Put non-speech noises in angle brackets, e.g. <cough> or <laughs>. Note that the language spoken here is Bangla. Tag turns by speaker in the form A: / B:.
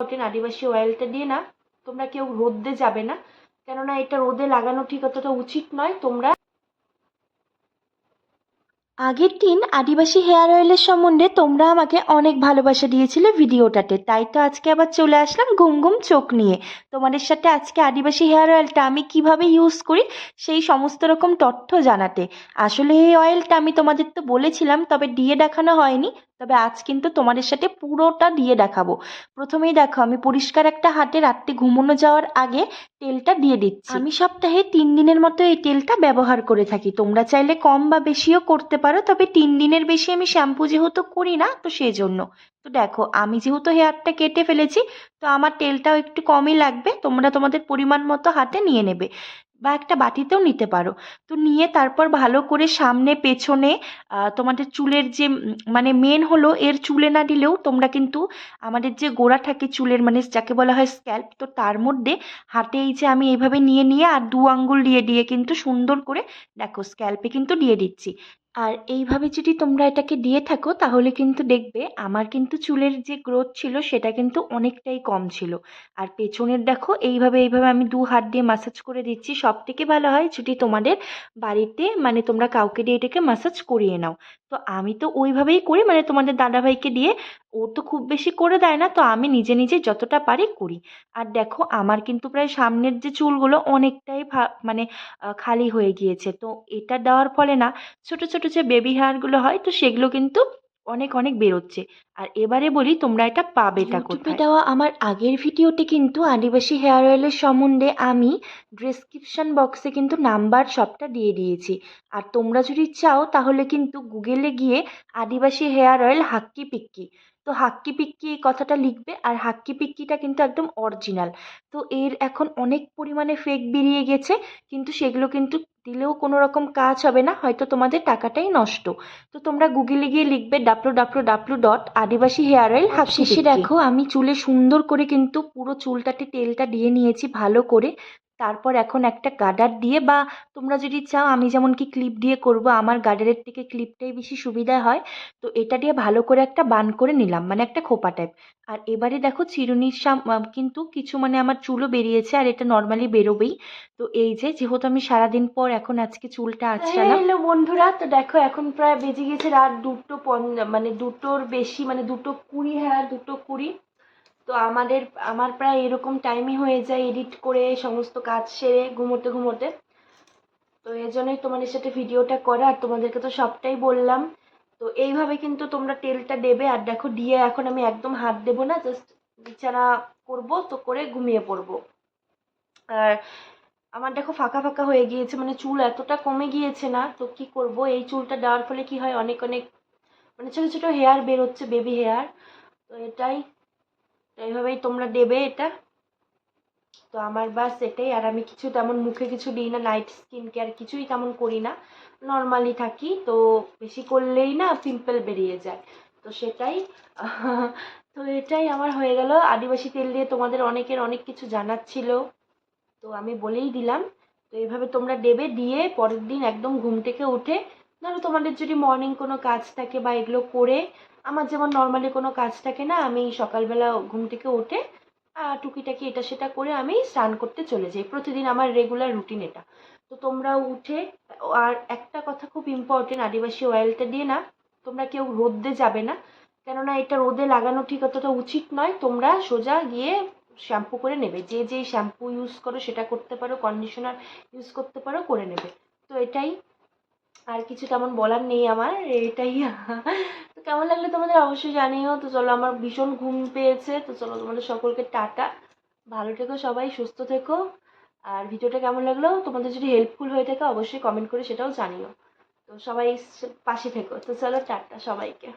A: ইম্পর্টেন্ট আদিবাসী অয়েলটা দিয়ে না, তোমরা কেউ রোদে যাবে না। কেননা এটা রোদে লাগানো ঠিক অতটা উচিত নয়, তোমরা আগের দিন আদিবাসী হেয়ার অয়েলের সম্বন্ধে তোমরা আমাকে অনেক ভালোবাসা দিয়েছিলে ভিডিওটাতে, তাই তো আজকে আবার চলে আসলাম ঘুম ঘুম চোখ নিয়ে। তোমাদের সাথে আজকে আদিবাসী হেয়ার অয়েলটা আমি কীভাবে ইউজ করি, সেই সমস্ত রকম তথ্য জানাতে। আসলে এই অয়েলটা আমি তোমাদের তো বলেছিলাম, তবে দিয়ে দেখানো হয়নি। তবে আজ কিন্তু তোমাদের সাথে পুরোটা দিয়ে দেখাবো। প্রথমেই দেখো আমি পরিষ্কার একটা হাতে রাত্রে ঘুমোনো যাওয়ার আগে তেলটা দিয়ে দিচ্ছি। আমি সপ্তাহে তিন দিনের মতো এই তেলটা ব্যবহার করে থাকি। তোমরা চাইলে কম বা বেশিও করতে পারো তবে তিন দিনের বেশি আমি শ্যাম্পু যেহেতু করি না তো সেই জন্য তো দেখো আমি যেহেতু হেয়ারটা কেটে ফেলেছি তো আমার তেলটাও একটু কমই লাগবে তোমরা তোমাদের পরিমাণ মতো হাতে নিয়ে নেবে। বা একটা বাটিতেও নিতে পারো। তো নিয়ে তারপর ভালো করে সামনে, পেছনে তোমাদের চুলের যে মানে মেন হলো এর চুলে না দিলেও তোমরা কিন্তু আমাদের যে গোড়া থাকে চুলের মানে যাকে বলা হয় স্ক্যাল্প তো তার মধ্যে হাতে এই যে আমি এইভাবে নিয়ে নিয়ে আর দু আঙ্গুল দিয়ে দিয়ে কিন্তু সুন্দর করে দেখো স্ক্যাল্পে কিন্তু দিয়ে দিচ্ছি। আর এইভাবে যদি তোমরা এটাকে দিয়ে থাকো, তাহলে কিন্তু দেখবে আমার কিন্তু চুলের যে গ্রোথ ছিল, সেটা কিন্তু অনেকটাই কম ছিল। আর পেছনের দেখো, এইভাবে এইভাবে আমি দু হাত দিয়ে মাসাজ করে দিচ্ছি। সব থেকে ভালো হয় যদি তোমাদের বাড়িতে মানে তোমরা কাউকে দিয়ে এটাকে মাসাজ করিয়ে নাও। তো আমি তো ওইভাবেই করি মানে তোমাদের দাদাভাইকে দিয়ে। ও তো খুব বেশি করে দেয় না, তো আমি নিজে নিজে যতটা পারি করি। আর দেখো, আমার কিন্তু প্রায় সামনের যে চুলগুলো অনেকটাই মানে খালি হয়ে গিয়েছে। তো এটা দেওয়ার ফলে না, ছোট ছোট যে বেবি হেয়ারগুলো হয় তো সেগুলো কিন্তু অনেক অনেক বেরোচ্ছে। আর এবারে বলি তোমরা এটা পাবে পাবেটা কোথায়? দেওয়া আমার আগের ভিডিওতে কিন্তু আদিবাসী হেয়ার অয়েলের সম্বন্ধে আমি ডেসক্রিপশন বক্সে কিন্তু নাম্বার সবটা দিয়ে দিয়েছি। আর তোমরা যদি চাও তাহলে কিন্তু গুগলে গিয়ে আদিবাসী হেয়ার অয়েল হাক্কি পিক্কি। তো হাক্কি পিক্কি এই কথাটা লিখবে আর হাক্কি পিক্কিটা কিন্তু একদম অরিজিনাল তো এর এখন অনেক পরিমাণে ফেক বেরিয়ে গেছে কিন্তু সেগুলো কিন্তু দিলেও কোনো রকম কাজ হবে না হয়তো তোমাদের টাকাটাই নষ্ট। তো তোমরা গুগলে গিয়ে লিখবে W W W dot Adivasi hair oil half শেষে দেখো আমি চুলে সুন্দর করে কিন্তু পুরো চুলটাতে তেলটা দিয়ে নিয়েছি ভালো করে। তারপর এখন একটা গার্ডার দিয়ে বা তোমরা যদি চাও আমি যেমন কি ক্লিপ দিয়ে করব, আমার গার্ডারের থেকে ক্লিপটাই বেশি সুবিধা হয়। তো এটা দিয়ে ভালো করে একটা বান করে নিলাম মানে একটা খোপা টাইপ আর এবারে দেখো চিরুনির সাম কিন্তু কিছু মানে আমার চুলও বেরিয়েছে আর এটা নর্মালি বেরোবেই। তো এই যে যেহেতু আমি সারাদিন পর এখন আজকে চুলটা আঁচড়ালাম। হ্যালো বন্ধুরা, তো দেখো এখন প্রায় বেজে গেছে রাত দুটো মানে দুটোর বেশি মানে দুটো কুড়ি হ্যাঁ দুটো কুড়ি। তো আমাদের, আমার প্রায় এরকম টাইমই হয়ে যায় এডিট করে সমস্ত কাজ সেরে ঘুমোতে ঘুমোতে। তো এই জন্যই তোমাদের সাথে ভিডিওটা করা, আর তোমাদেরকে তো সবটাই বললাম। তো এইভাবে কিন্তু তোমরা তেলটা দেবে, আর দেখো দিয়ে এখন আমি একদম হাত দেবো না জাস্ট বিছানা করব, তো করে ঘুমিয়ে পড়ব। আর আমার দেখো ফাঁকা ফাঁকা হয়ে গিয়েছে মানে চুল এতটা কমে গিয়েছে না, তো কি করব? এই চুলটা দেওয়ার ফলে কি হয়? অনেক অনেক মানে ছোটো ছোটো হেয়ার বেরোচ্ছে বেবি হেয়ার তো এটাই তো এইভাবেই তোমরা দেবে এটা। তো আমার বাস এটাই, আর আমি কিছু তেমন মুখে কিছু দিই না নাইট স্কিন কেয়ার কিছুই তেমন করি না। নর্মালি থাকি, তো বেশি করলেই না পিম্পল বেরিয়ে যায়। তো সেটাই, <laughs> তো এটাই আমার হয়ে গেল। আদিবাসী তেল দিয়ে তোমাদের অনেকের অনেক কিছু জানার ছিল। তো আমি বলেই দিলাম। তো এইভাবে তোমরা দেবে, দিয়ে পরের দিন একদম ঘুম থেকে উঠে ধরো তোমাদের যদি মর্নিং কোনো কাজ থাকে বা এগুলো করে আমার যেমন নর্মালি কোনো কাজ থাকে না, আমি সকালবেলা ঘুম থেকে উঠে টুকিটাকি এটা সেটা করে আমি স্নান করতে চলে যাই। প্রতিদিন আমার রেগুলার রুটিন এটা। তো তোমরা উঠে, আর একটা কথা খুব ইম্পর্টেন্ট আদিবাসী অয়েলটা দিয়ে না, তোমরা কেউ রোদে যাবে না। কেননা এটা রোদে লাগানো ঠিক অতটা উচিত নয়, তোমরা সোজা গিয়ে শ্যাম্পু করে নেবে। যে যেই শ্যাম্পু ইউজ করো, সেটা করতে পারো কন্ডিশনার ইউজ করতে পারো, করে নেবে। তো এটাই, আর কিছু তেমন বলার নেই আমার, এটাই কেমন লাগল তোমাদের অবশ্যই জানিও। তো চলো, আমার ভীষণ ঘুম পেয়েছে। তো চলো, তোমাদের সকলকে টাটা। ভালো থেকো সবাই, সুস্থ থেকো। আর ভিডিওটা কেমন লাগল? তোমাদের যদি হেল্পফুল হয়ে থাকে, অবশ্যই কমেন্ট করে সেটাও জানিও। তো সবাই পাশে থেকো। তো চলো, টাটা সবাইকে।